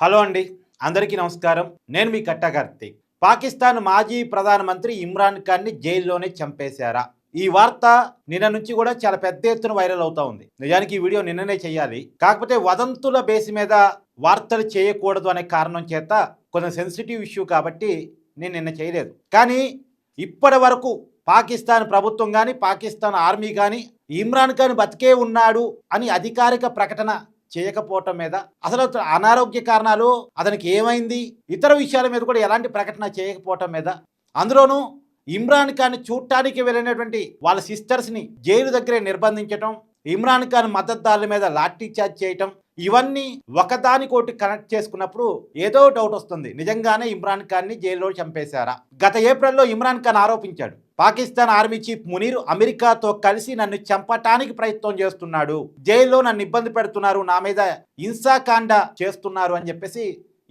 Hello అండి అందరికీ నమస్కారం. నేను మీ కట్టగార్తి పాకిస్తాన్ మాజీ ప్రధానమంత్రి ఇమ్రాన్ ఖాన్ని జైల్లోనే చంపేశారా? ఈ వార్త నిన్న నుంచి కూడా చాలా పెద్ద ఎత్తున వైరల్ అవుతా ఉంది. నిజానికి ఈ వీడియో నిన్ననే చేయాలి. కాకపోతే వదంతుల బేసి మీద వార్తలు చేయకూడదు అనే కారణం చేత కొంచెం సెన్సిటివ్ ఇష్యూ కాబట్టి నేను నిన్న చేయలేదు. కానీ ఇప్పటి వరకు పాకిస్తాన్ ప్రభుత్వం కానీ పాకిస్తాన్ ఆర్మీ కానీ ఇమ్రాన్ ఖాన్ బతికే ఉన్నాడు అని అధికారిక ప్రకటన చేయకపోవటం మీద అసలు అనారోగ్య కారణాలు అతనికి ఏమైంది? ఇతర విషయాల మీద కూడా ఎలాంటి ప్రకటన చేయకపోవటం మీద అందులోనూ ఇమ్రాన్ ఖాన్ చూడటానికి వెళ్ళినటువంటి వాళ్ళ సిస్టర్స్ని జైలు దగ్గరే నిర్బంధించటం ఇమ్రాన్ ఖాన్ మద్దతుదారుల మీద లాఠీ చార్జ్ చేయటం ఇవన్నీ ఒకదానికోటి కనెక్ట్ చేసుకున్నప్పుడు ఏదో డౌట్ వస్తుంది. నిజంగానే ఇమ్రాన్ ఖాన్ని జైల్లో చంపేశారా? గత ఏప్రిల్లో ఇమ్రాన్ ఖాన్ ఆరోపించాడు. పాకిస్తాన్ ఆర్మీ చీఫ్ మునీర్ అమెరికాతో కలిసి నన్ను చంపటానికి ప్రయత్నం చేస్తున్నాడు. జైల్లో నన్ను ఇబ్బంది పెడుతున్నారు. నా మీద హింసాకాండ చేస్తున్నారు అని చెప్పేసి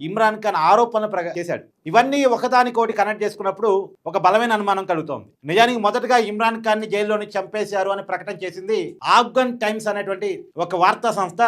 ఇమ్రాన్ ఖాన్ ఆరోపణలు ప్రగ చేశాడు. ఇవన్నీ ఒకదానికోటి కనెక్ట్ చేసుకున్నప్పుడు ఒక బలమైన అనుమానం కలుగుతోంది. నిజానికి మొదటగా ఇమ్రాన్ ఖాన్ని జైల్లోని చంపేశారు అని ప్రకటన చేసింది ఆఫ్ఘన్ టైమ్స్ అనేటువంటి ఒక వార్తా సంస్థ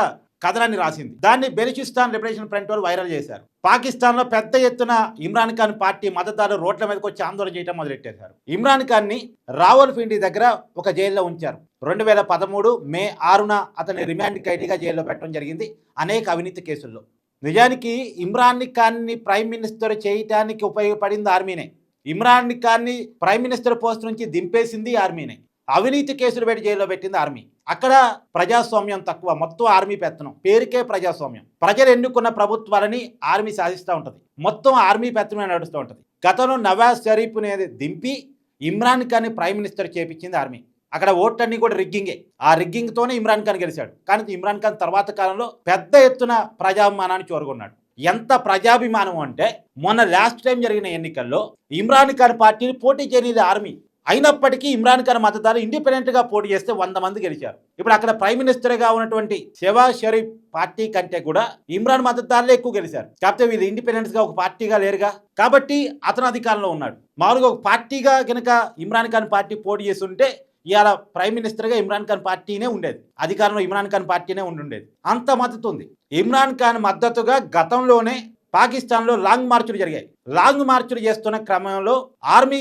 కథనాన్ని రాసింది. దాన్ని బెలిచిస్తాన్ లిబరేషన్ ఫ్రంట్ వాళ్ళు వైరల్ చేశారు. పాకిస్తాన్లో పెద్ద ఎత్తున ఇమ్రాన్ ఖాన్ పార్టీ మద్దతుదారులు రోడ్ల మీదకి వచ్చి ఆందోళన చేయడం మొదలెట్టేశారు. ఇమ్రాన్ ఖాన్ని రావల్పిండి దగ్గర ఒక జైల్లో ఉంచారు. రెండు వేల పదమూడు మే ఆరున అతని రిమాండ్ ఖైదీగా జైల్లో పెట్టడం జరిగింది అనేక అవినీతి కేసుల్లో. నిజానికి ఇమ్రాన్ ఖాన్ని ప్రైమ్ మినిస్టర్ చేయటానికి ఉపయోగపడింది ఆర్మీనే. ఇమ్రాన్ ఖాన్ని ప్రైమ్ మినిస్టర్ పోస్ట్ నుంచి దింపేసింది ఆర్మీనే. అవినీతి కేసులు పెట్టి జైల్లో పెట్టింది ఆర్మీ. అక్కడ ప్రజాస్వామ్యం తక్కువ. మొత్తం ఆర్మీ పెత్తనం. పేరుకే ప్రజాస్వామ్యం. ప్రజలు ఎన్నుకున్న ప్రభుత్వాలని ఆర్మీ సాధిస్తూ ఉంటుంది. మొత్తం ఆర్మీ పెత్తనమే నడుస్తూ ఉంటుంది. గతంలో నవాజ్ షరీఫ్ అనేది దింపి ఇమ్రాన్ ఖాన్ ప్రైమ్ మినిస్టర్ చేపించింది ఆర్మీ. అక్కడ ఓట్లన్నీ కూడా రిగ్గింగే. ఆ రిగ్గింగ్తోనే ఇమ్రాన్ ఖాన్ గెలిచాడు. కానీ ఇమ్రాన్ ఖాన్ తర్వాత కాలంలో పెద్ద ఎత్తున ప్రజాభిమానాన్ని చూరగొన్నాడు. ఎంత ప్రజాభిమానం అంటే మొన్న లాస్ట్ టైం జరిగిన ఎన్నికల్లో ఇమ్రాన్ ఖాన్ పార్టీని పోటీ చేయనిది ఆర్మీ. అయినప్పటికీ ఇమ్రాన్ ఖాన్ మద్దతుదారు ఇండిపెండెంట్గా పోటీ చేస్తే వంద మంది గెలిచారు. ఇప్పుడు అక్కడ ప్రైమ్ మినిస్టర్గా ఉన్నటువంటి షెవాజ్ షరీఫ్ పార్టీ కంటే కూడా ఇమ్రాన్ మద్దతుదారులే ఎక్కువ గెలిచారు. కాకపోతే వీళ్ళు ఇండిపెండెంట్గా ఒక పార్టీగా లేరుగా. కాబట్టి అతను అధికారంలో ఉన్నాడు. మామూలుగా ఒక పార్టీగా కనుక ఇమ్రాన్ ఖాన్ పార్టీ పోటీ చేస్తుంటే ఇవాళ ప్రైమ్ మినిస్టర్గా ఇమ్రాన్ ఖాన్ పార్టీనే ఉండేది. అధికారంలో ఇమ్రాన్ ఖాన్ పార్టీనే ఉండుండేది అంత మద్దతు ఉంది. ఇమ్రాన్ ఖాన్ మద్దతుగా గతంలోనే పాకిస్తాన్లో లాంగ్ మార్చులు జరిగాయి. లాంగ్ మార్చులు చేస్తున్న క్రమంలో ఆర్మీ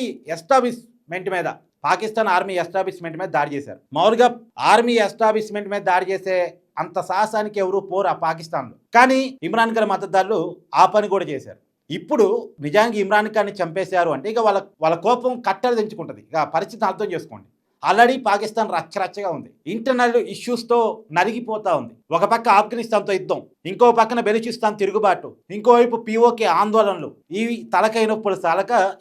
మెంట్ మీద పాకిస్తాన్ ఆర్మీ ఎస్టాబ్లిష్మెంట్ మీద దాడి చేశారు. మామూలుగా ఆర్మీ ఎస్టాబ్లిష్మెంట్ మీద దాడి చేసే అంత సాహసానికి ఎవరు పోరు ఆ పాకిస్తాన్లో. కానీ ఇమ్రాన్ ఖాన్ మద్దతుదారులు ఆ పని కూడా చేశారు. ఇప్పుడు నిజానికి ఇమ్రాన్ ఖాన్ని చంపేశారు అంటే ఇక వాళ్ళ వాళ్ళ కోపం కట్టలు తెంచుకుంటుంది. ఇక పరిస్థితి పరిస్థితిని అర్థం చేసుకోండి. ఆల్రెడీ పాకిస్తాన్ రచ్చరచ్చగా ఉంది. ఇంటర్నల్ ఇష్యూస్తో నలిగిపోతా ఉంది. ఒక పక్క ఆఫ్ఘనిస్తాన్తో యుద్ధం ఇంకో పక్కన బెలుచిస్తాన్ తిరుగుబాటు ఇంకోవైపు పిఓకే ఆందోళనలు. ఇవి తలకై నొప్పులు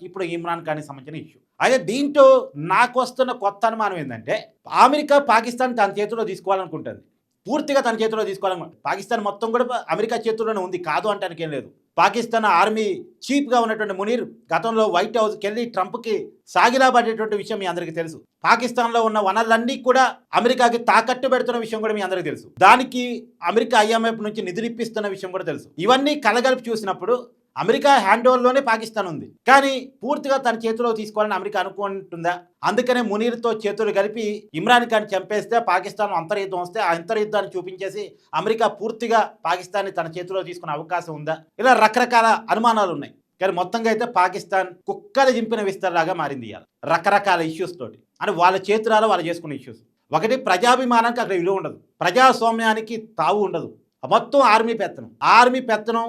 ఇప్పుడు ఇమ్రాన్ ఖాన్కి సంబంధించిన ఇష్యూ. అయితే దీంట్లో నాకు వస్తున్న కొత్త అనుమానం ఏంటంటే అమెరికా పాకిస్తాన్ తన చేతిలో తీసుకోవాలనుకుంటుంది. పూర్తిగా తన చేతిలో తీసుకోవాలని పాకిస్తాన్ మొత్తం కూడా అమెరికా చేతుల్లోనే ఉంది. కాదు అంటానికి ఏం లేదు. పాకిస్తాన్ ఆర్మీ చీఫ్గా ఉన్నటువంటి మునీర్ గతంలో వైట్ హౌస్కి వెళ్ళి ట్రంప్కి సాగిలాపడేటువంటి విషయం మీ అందరికీ తెలుసు. పాకిస్తాన్లో ఉన్న వనరులన్నీ కూడా అమెరికాకి తాకట్టు పెడుతున్న విషయం కూడా మీ అందరికీ తెలుసు. దానికి అమెరికా ఐఎంఎఫ్ నుంచి నిధులు ఇప్పిస్తున్న విషయం కూడా తెలుసు. ఇవన్నీ కలగలిపి చూసినప్పుడు అమెరికా హ్యాండ్ ఓవర్లోనే పాకిస్తాన్ ఉంది. కానీ పూర్తిగా తన చేతిలో తీసుకోవాలని అమెరికా అనుకుంటుందా? అందుకనే మునీర్తో చేతులు కలిపి ఇమ్రాన్ ఖాన్ చంపేస్తే పాకిస్తాన్ అంతర్యుద్ధం వస్తే ఆ అంతర్యుద్ధాన్ని చూపించేసి అమెరికా పూర్తిగా పాకిస్తాన్ని తన చేతిలో తీసుకునే అవకాశం ఉందా? ఇలా రకరకాల అనుమానాలు ఉన్నాయి కానీ మొత్తంగా అయితే పాకిస్తాన్ కుక్కలు జింపిన విస్తరలాగా మారింది ఇవాళ రకరకాల ఇష్యూస్ తోటి. అంటే వాళ్ళ చేతురాలో వాళ్ళు చేసుకునే ఇష్యూస్ ఒకటి ప్రజాభిమానానికి అక్కడ విలువ ఉండదు. ప్రజాస్వామ్యానికి తావు ఉండదు. మొత్తం ఆర్మీ పెత్తనం. ఆర్మీ పెత్తనం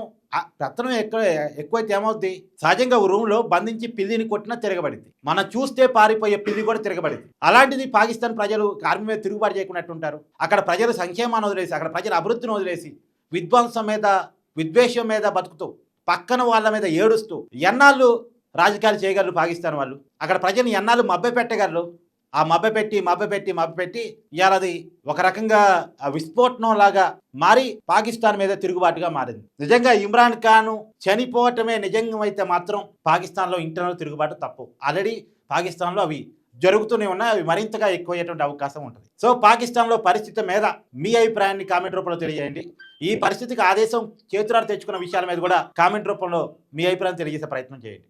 పెత్తనం ఎక్కువ ఎక్కువైతే ఏమవుద్ది? సహజంగా ఓ రూమ్లో బంధించి పిల్లిని కొట్టినా తిరగబడింది మనం చూస్తే పారిపోయే పిల్లి కూడా తిరగబడింది అలాంటిది పాకిస్తాన్ ప్రజలు ఆర్మీ మీద తిరుగుబాటు చేయకున్నట్టుంటారు అక్కడ ప్రజలు సంక్షేమాన్ని వదిలేసి అక్కడ ప్రజల అభివృద్ధిని వదిలేసి విధ్వంసం మీద విద్వేషం మీద బతుకుతూ పక్కన వాళ్ళ మీద ఏడుస్తూ ఎన్నాళ్ళు రాజకీయాలు చేయగలరు పాకిస్తాన్ వాళ్ళు? అక్కడ ప్రజలు ఎన్నాళ్ళు మభ్య పెట్టగలరు ఆ మభ్య పెట్టి మభ్య పెట్టి మభ్య పెట్టి ఇవాళ అది ఒక రకంగా విస్ఫోటనం లాగా మారి పాకిస్తాన్ మీద తిరుగుబాటుగా మారింది. నిజంగా ఇమ్రాన్ ఖాన్ చనిపోవటమే నిజంగా మాత్రం పాకిస్తాన్లో ఇంటర్నల్ తిరుగుబాటు తప్పు. ఆల్రెడీ పాకిస్తాన్లో అవి జరుగుతూనే ఉన్నాయి అవి మరింతగా ఎక్కువయ్యేటువంటి అవకాశం ఉంటుంది. సో పాకిస్తాన్లో పరిస్థితి మీద మీ అభిప్రాయాన్ని కామెంట్ రూపంలో తెలియజేయండి. ఈ పరిస్థితికి ఆదేశం చేతులారు తెచ్చుకున్న విషయాల మీద కూడా కామెంట్ రూపంలో మీ అభిప్రాయం తెలియజేసే ప్రయత్నం చేయండి.